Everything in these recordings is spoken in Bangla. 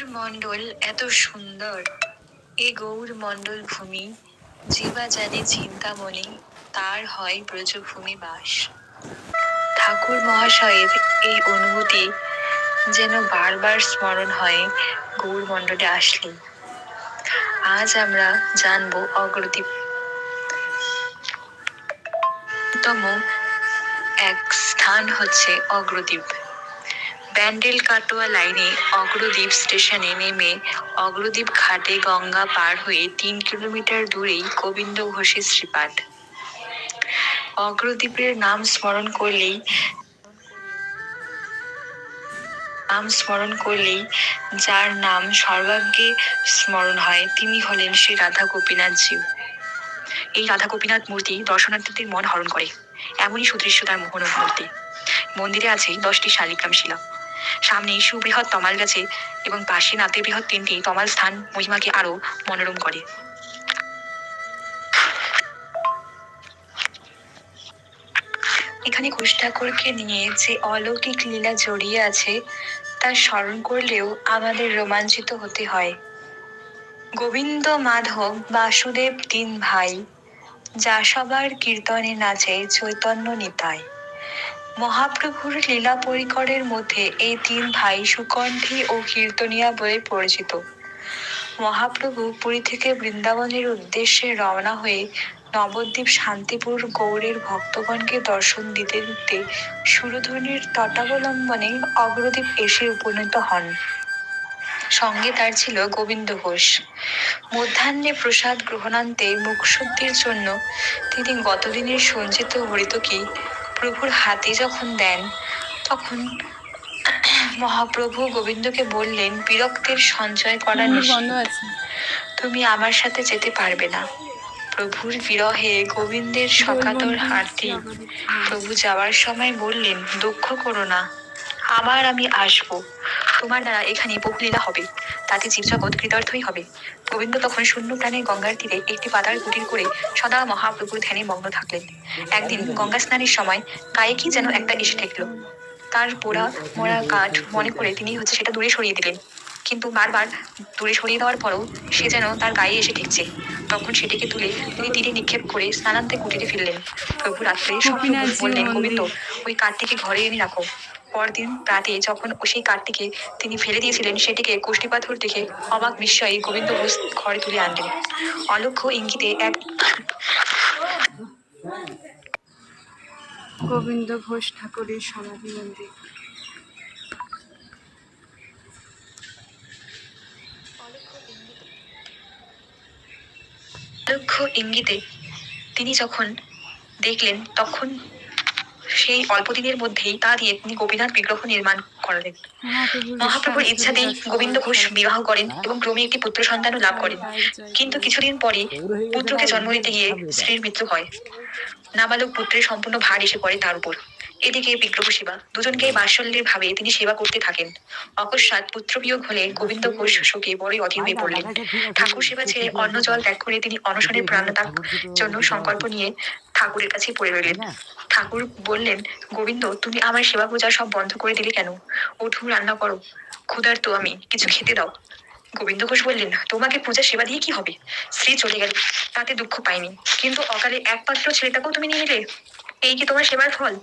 গৌর মণ্ডল এত সুন্দর। এ গৌর মণ্ডল ভূমি জীবা জানে চিন্তামণি, তার হয় ব্রজভূমি বাস। ঠাকুর মহাশয়ের এই অনুভূতি যেন বারবার স্মরণ হয় গৌর মণ্ডলে আসলে আজ আমরা জানব অগ্রদীপ তম, এক স্থান হচ্ছে অগ্রদ্বীপ। ব্যান্ডেল কাটোয়া লাইনে অগ্রদ্বীপ স্টেশনে নেমে অগ্রদ্বীপ ঘাটে গঙ্গা পার হয়ে তিন কিলোমিটার দূরেই গোবিন্দ ঘোষের শ্রীপাদ। অগ্রদ্বীপের নাম স্মরণ করলেই নাম স্মরণ করলেই যার নাম সর্বাগ্যে স্মরণ হয় তিনি হলেন শ্রী রাধা গোপীনাথ জীব এই রাধা গোপীনাথ মূর্তি দর্শনার্থীদের মন হরণ করে। এমনই সুদৃশ্য তার মোহন মূর্তি। মন্দিরে আছে দশটি শালিগ্রাম শিলা। সামনে সুবৃহৎ তমাল গাছে এবং পাশে নাতে বৃহৎ তিনটি তমাল স্থান মহিমাকে আরও মনোরম করে। এখানে ঘোষ ঠাকুরকে নিয়ে যে অলৌকিক লীলা জড়িয়ে আছে, তা স্মরণ করলেও আমাদের রোমাঞ্চিত হতে হয়। গোবিন্দ মাধব বাসুদেব তিন ভাই, যা সবার কীর্তনে নাচে চৈতন্য নিতাই। মহাপ্রভুর লীলা পরিকরের মধ্যে এই তিন ভাই সুকণ্ঠী ও কীর্তনিয়া বলে পরিচিত। মহাপ্রভু পুরী থেকে বৃন্দাবনের উদ্দেশ্যে রওনা হয়ে নবদ্বীপ শান্তিপুর গৌড়ের ভক্তগণকে দর্শন দিতে দিতে সুরধনির তটাবলম্বনে অগ্রদ্বীপ এসে উপনীত হন। সঙ্গে তার ছিল গোবিন্দ ঘোষ। মধ্যাহ্নে প্রসাদ গ্রহণান্তে মুখশুদ্ধির জন্য তিনি গতদিনের সঞ্চিত হরিতকি প্রভুর হাতে যখন দেন তখন মহাপ্রভু গোবিন্দকে বললেন বিরক্তের সঞ্চয় করা তুমি আমার সাথে যেতে পারবে না। প্রভুর বিরহে গোবিন্দের সকাতর হাতি প্রভু যাওয়ার সময় বললেন দুঃখ করো না আবার আমি আসব। তোমার দ্বারা এখানে বহুলীলা হবে। তাতে জীবজগৎ কৃতার্থই হবে। গোবিন্দ তখন শূন্য প্রাণে গঙ্গার তীরে একটি পাতার কুটির করে সদা মহাপ্রভুর ধ্যানে মগ্ন থাকলেন। একদিন গঙ্গা স্নানের সময় গায়ে কি যেন একটা এসে ঠেকলো। তার পোড়া মোড়া কাঠ মনে করে তিনি হচ্ছে সেটা দূরে সরিয়ে দিলেন। কিন্তু বারবার দূরে সরিয়ে দেওয়ার পরও সে যেন তার গায়ে এসে ঠেকছে। তখন সেটিকে তুলে তিনি তীরে নিক্ষেপ করে স্নানান্তে কুটিরে ফিরলেন প্রভু রাত্রে গোপীনাথজি বললেন, গোবিন্দ, ওই কাঠটিকে ঘরে এনে রাখো। পরদিন রাতে যখন সেই কাঠটিকে তিনি ফেলে দিয়েছিলেন সেটিকে কোষ্ঠী পাথর দেখে অবাক বিস্ময়ে গোবিন্দ ঘোষ ঘরে তুলে আনলেন। অলক্ষ্য ইঙ্গিতে এক গোবিন্দ ঘোষ ঠাকুরের সমাধি মন্দির অলক্ষ্য ইঙ্গিতে তিনি যখন দেখলেন তখন সেই অল্প দিনের মধ্যেই তা দিয়ে তিনি গোপীনাথ বিগ্রহ নির্মাণ করালেন। মহাপ্রভুর ইচ্ছাতেই গোবিন্দ ঘোষ বিবাহ করেন এবং ক্রমে একটি পুত্র সন্তানও লাভ করেন। কিন্তু কিছুদিন পরে পুত্রকে জন্ম দিতে গিয়ে স্ত্রীর মৃত্যু হয়। নাবালক পুত্রের সম্পূর্ণ ভার এসে পড়ে তার উপর। এদিকে বিগ্রহ সেবা দুজনকে বাৎসল্যের ভাবে তিনি সেবা করতে থাকেন। অকস্মাৎ পুত্র বিয়োগ হলে গোবিন্দ ঘোষ শোকে বড়ই অধীর হয়ে পড়লেন। ঠাকুর সেবা ছেড়ে অন্ন জল ত্যাগ করে তিনি অনশনের প্রাণত্যাগ জন্য সংকল্প নিয়ে ঠাকুরের কাছে পড়ে রইলেন। ঠাকুর বললেন, গোবিন্দ, তুমি আমার সেবা পূজা সব বন্ধ করে দিলে কেন? ওঠু রান্না করো। ক্ষুধার্ত আমি, কিছু খেতে দাও। গোবিন্দ ঘোষ বললেন, তোমাকে পূজা সেবা দিয়ে কি হবে? স্ত্রী চলে গেল, তাতে দুঃখ পাইনি কিন্তু অকালে একমাত্র ছেলেটাকেও তুমি নিয়ে নিলে, এই কি তোমার সেবার ফল?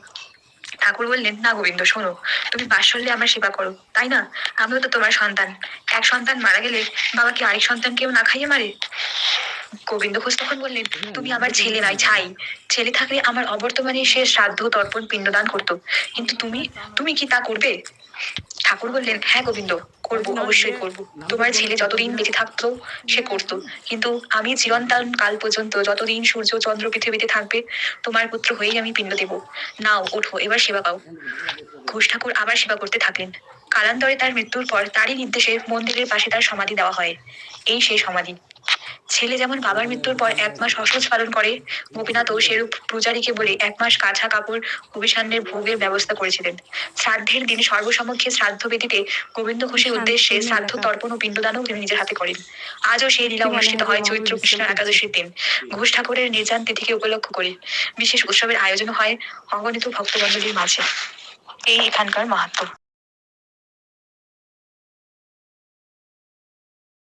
ঠাকুর বললেন, না গোবিন্দ, শোনো, তুমি বাৎসল্যে আমার সেবা করো, তাই না? আমিও তো তোমার সন্তান। এক সন্তান মারা গেলে বাবা কি আরেক সন্তান কেউ না খাইয়ে মারে? গোবিন্দ ঘোষ তখন বললেন তুমি আমার ছেলে নাই ছাই। ছেলে থাকলে আমার অবর্তমানে সে শ্রাদ্ধ তর্পণ পিণ্ডদান করতো। কিন্তু তুমি তুমি কি তা করবে? ঠাকুর বললেন হ্যাঁ গোবিন্দ করব অবশ্যই করব। তোমার ছেলে যতদিন বেঁচে থাকতো সে করতো। কিন্তু আমি চিরন্তন কাল পর্যন্ত যতদিন সূর্য চন্দ্র পৃথিবীতে থাকবে তোমার পুত্র হয়েই আমি পিণ্ড দেব। নাও ওঠো এবার সেবা পাও। ঘোষ ঠাকুর আবার সেবা করতে থাকলেন। কালান্তরে তার মৃত্যুর পর তারই নির্দেশে মন্দিরের পাশে তার সমাধি দেওয়া হয়। এই সেই সমাধি। ছেলে যেমন বাবার মৃত্যুর পর এক মাস অসহজ পালন করে গোপীনাথও সেরূপ পূজারীকে বলে এক মাস কাঁচা কাপড় অভিসান্নের ভোগের ব্যবস্থা করেছিলেন। শ্রাদ্ধের দিন সর্বসমক্ষে শ্রাদ্ধ বেদিতে গোবিন্দ ঘোষের উদ্দেশ্যে শ্রাদ্ধ তর্পণ ও পিণ্ডদানও তিনি নিজের হাতে করেন। আজও সেই লীলা অনুষ্ঠিত হয় চৈত্র কৃষ্ণ একাদশীর দিন। ঘোষ ঠাকুরের নির্যান তিথিকে উপলক্ষ করে বিশেষ উৎসবের আয়োজন হয় অগণিত ভক্তবন্ধীর মাঝে। এই এখানকার মাহাত্ম্য